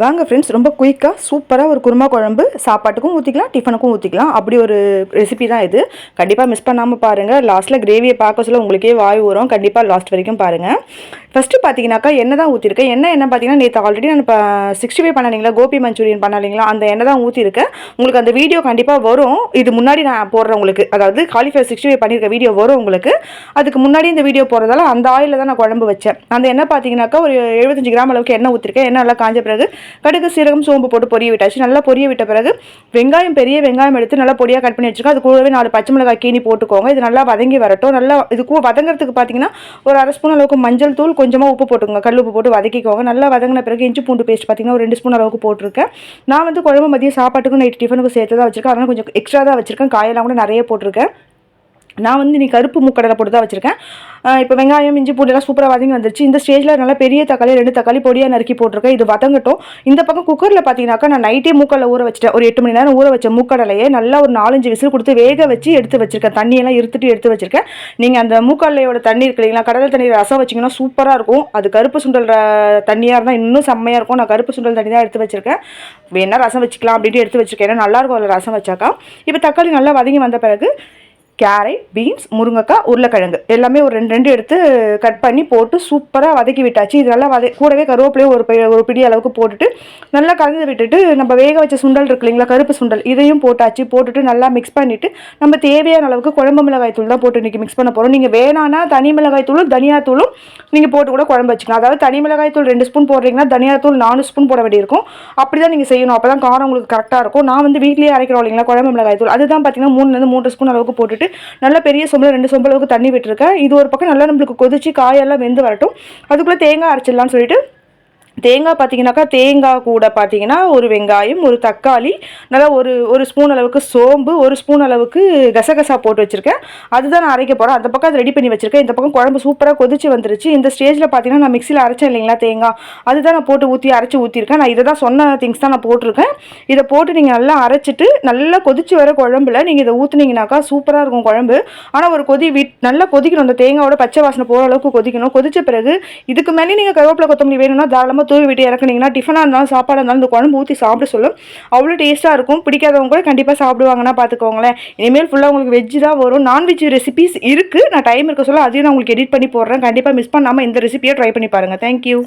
வாங்க ஃப்ரெண்ட்ஸ் ரொம்ப குயிக்காக சூப்பராக ஒரு குருமா குழம்பு சாப்பாட்டுக்கும் ஊற்றிக்கலாம் டிஃபனுக்கும் ஊற்றிக்கலாம் அப்படி ஒரு ரெசிபி தான் இது. கண்டிப்பாக மிஸ் பண்ணாமல் பாருங்கள் லாஸ்ட்டில் கிரேவியை பார்க்க சொல்ல உங்களுக்கே வாய் வரும் கண்டிப்பாக லாஸ்ட் வரைக்கும் பாருங்கள் ஃபஸ்ட்டு பார்த்தீங்கன்னாக்கா எண்ணெய் தான் ஊற்றிருக்கேன் எண்ணெய் என்ன பார்த்தீங்கன்னா நேற்று ஆல்ரெடி நான் இப்போ சிக்ஸ்டி ஃபைவ் பண்ணலைங்களா கோபி மஞ்சூரியன் பண்ணலைங்களா அந்த எண்ணெய் தான் ஊற்றிருக்கேன் உங்களுக்கு அந்த வீடியோ கண்டிப்பாக வரும். இது முன்னாடி நான் போடுறேன் உங்களுக்கு. அதாவது காலிஃபயர் சிக்ஸ்டி ஃபைவ் பண்ணியிருக்க வீடியோ வரும் உங்களுக்கு. அதுக்கு முன்னாடி இந்த வீடியோ போடுறதால அந்த ஆயிலில் தான் நான் குழம்பு வச்சேன். அந்த எண்ணெய் பார்த்தீங்கன்னாக்கா ஒரு எழுபத்தஞ்சு கிராம் அளவுக்கு எண்ணெய் ஊற்றிருக்கேன் எண்ணெய் நல்லா காஞ்ச பிறகு கடுகு சீரகம் சோம்பு போட்டு பொரிய விட்டாச்சு. நல்லா பொரிய விட்ட பிறகு வெங்காயம் பெரிய வெங்காயம் எடுத்து நல்லா பொடியாக கட் பண்ணி வச்சுருக்கேன் அது கூடவே நாலு பச்சை மிளகாய் கீனி போட்டுக்கோங்க. இது நல்லா வதங்கி வரட்டும். நல்லா இது கூ வதங்குறதுக்கு பார்த்தீங்கன்னா ஒரு அரை ஸ்பூன் அளவுக்கு மஞ்சள் தூள் கொஞ்சமாக உப்பு போட்டுக்கோங்க. கல் உப்பு போட்டு வதக்கிக்கோங்க. நல்லா வதங்கின பிறகு இஞ்சி பூண்டு பேஸ்ட் பார்த்தீங்கன்னா ஒரு ரெண்டு ஸ்பூன் அளவுக்கு போட்டிருக்கேன். நான் வந்து குழம்பு மதியம் சாப்பாட்டுக்கும் நைட் டிஃபனுக்கும் சேர்த்து தான் வச்சிருக்கேன். அதனால் கொஞ்சம் எக்ஸ்ட்ரா தான் வச்சிருக்கேன். காயெல்லாம் கூட நிறைய போட்டிருக்கேன். நான் வந்து நீ கருப்பு முக்கடலை போட்டு தான் வச்சுருக்கேன். இப்போ வெங்காயம் இஞ்சி பூண்டெல்லாம் சூப்பராக வதங்கி வந்துருச்சு. இந்த ஸ்டேஜில் நல்லா பெரிய தக்காளி ரெண்டு தக்காளி பொடியாக நறுக்கி போட்டிருக்கேன். இது வதங்கட்டும். இந்த பக்கம் குக்கரில் பார்த்தீங்கன்னாக்கா நான் நைட்டே மூக்கடலை ஊற வச்சுட்டேன். ஒரு எட்டு மணி நேரம் ஊற வச்ச மூக்கடலையே நல்லா ஒரு நாலஞ்சு விசில் கொடுத்து வேக வச்சு எடுத்து வச்சிருக்கேன். தண்ணியெல்லாம் இருத்துட்டு எடுத்து வச்சுருக்கேன். நீங்கள் அந்த மூக்கடலையோட தண்ணி இருக்கு இல்லைங்களா கடலை தண்ணி ரசம் வச்சிங்கன்னா சூப்பராக இருக்கும். அது கருப்பு சுண்டல் தண்ணியாக இருந்தால் இன்னும் செம்மையாக இருக்கும். நான் கருப்பு சுண்டல் தண்ணி தான் எடுத்து வச்சுருக்கேன். வேணால் ரசம் வச்சுக்கலாம் அப்படின்ட்டு எடுத்து வச்சுருக்கேன். ஏன்னா நல்லாயிருக்கும் அதில் ரசம் வச்சாக்கா. இப்போ தக்காளி நல்லா வதங்கி வந்த பிறகு கேரட் பீன்ஸ் முருங்கைக்காய் உருளைக்கிழங்கு. எல்லாமே ஒரு ரெண்டு ரெண்டு எடுத்து கட் பண்ணி போட்டு சூப்பராக வதக்கி விட்டாச்சு. இது நல்லா வத கூடவே கருவேப்பிலையும் ஒரு ஒரு பிடி அளவுக்கு போட்டுட்டு நல்லா கலந்து விட்டுட்டு நம்ம வேக வச்ச சுண்டல் இருக்கு இல்லைங்களா கருப்பு சுண்டல் இதையும் போட்டாச்சு. போட்டுட்டு நல்லா மிக்ஸ் பண்ணிவிட்டு நம்ம தேவையான அளவுக்கு குழம்பு மிளகாய் தூள் தான் போட்டு இன்றைக்கி மிக்ஸ் பண்ண போகிறோம் நீங்கள் வேணான்னா தனி மிளகாய் தூளும் தனியாத்தூளும் நீங்கள் போட்டு கூட குழம்பு வச்சுக்கலாம். அதாவது தனி மிளகாய் தூள் ரெண்டு ஸ்பூன் போடுறீங்கன்னா தனியாத்தூள் நாலு ஸ்பூன் போட வேண்டியிருக்கும். அப்படி தான் நீங்கள் செய்யணும். அப்போ தான் காரம் உங்களுக்கு கரெக்டாக இருக்கும். நான் வந்து வீட்லேயே அரைக்கிறோம் இல்லைங்களா குழம்பு மிளகாய் தூள். அதுதான் பார்த்தீங்கன்னா மூணுலேருந்து மூன்று ஸ்பூன் அளவுக்கு போட்டுட்டு நல்ல பெரிய சொம்பில் ரெண்டு சொம்பளவுக்கு தண்ணி விட்டுருக்கேன். இது ஒரு பக்கம் நல்லா நம்மளுக்கு கொதிச்சு காயெல்லாம் வெந்து வரட்டும். அதுக்குள்ளே தேங்காய் அரைச்சிடலாம்னு சொல்லிட்டு தேங்காய் பார்த்தீங்கன்னாக்கா தேங்காய் கூட பார்த்தீங்கன்னா ஒரு வெங்காயம் ஒரு தக்காளி நல்லா ஒரு ஒரு ஸ்பூன் அளவுக்கு சோம்பு ஒரு ஸ்பூன் அளவுக்கு கசகசா போட்டு வச்சுருக்கேன். அதுதான் நான் அரைக்க போகிறேன் அந்த பக்கம் அதை ரெடி பண்ணி வச்சுருக்கேன். இந்த பக்கம் குழம்பு சூப்பராக கொதிச்சு வந்துருச்சு. இந்த ஸ்டேஜில் பார்த்தீங்கன்னா நான் மிக்சியில் அரைச்சேன் இல்லைங்களா தேங்காய். அதுதான் நான் போட்டு ஊற்றி அரைச்சி ஊற்றிருக்கேன் நான் இதை தான் சொன்ன திங்ஸ் தான் நான் போட்டிருக்கேன். இதை போட்டு நீங்கள் நல்லா அரைச்சிட்டு நல்லா கொதிச்சு வர குழம்புல நீங்கள் இதை ஊற்றுனீங்கனாக்கா சூப்பராக இருக்கும் குழம்பு. ஆனால் ஒரு கொதி விட் நல்லா கொதிக்கணும். அந்த தேங்காயோட பச்சை வாசனை போகிற அளவுக்கு கொதிக்கணும். கொதிச்ச பிறகு இதுக்கு மேலே நீங்கள் கருவேப்பிலை கொத்தமல்லி வேணும்னா தாராளமாக தூவி விட்டு இறக்குனீங்கன்னா டிஃபனாக இருந்தாலும் சாப்பாடாக இருந்தாலும் இந்த குழம்பு ஊற்றி சாப்பிட சொல்லும். அவ்வளோ டேஸ்ட்டாக இருக்கும். பிடிக்காதவங்க கூட கண்டிப்பாக சாப்பிடுவாங்கன்னா பார்த்துக்கோங்களேன் இனிமேல் ஃபுல்லாக உங்களுக்கு வெஜ்ஜு தான் வரும். நான்வெஜ் ரெசிபிஸ் இருக்குது நான் டைம் இருக்க சொல்ல அதையும் நான் உங்களுக்கு எடிட் பண்ணி போடுறேன். கண்டிப்பாக மிஸ் பண்ணாமல் இந்த ரெசிபியை ட்ரை பண்ணி பாருங்கள் தேங்க்யூ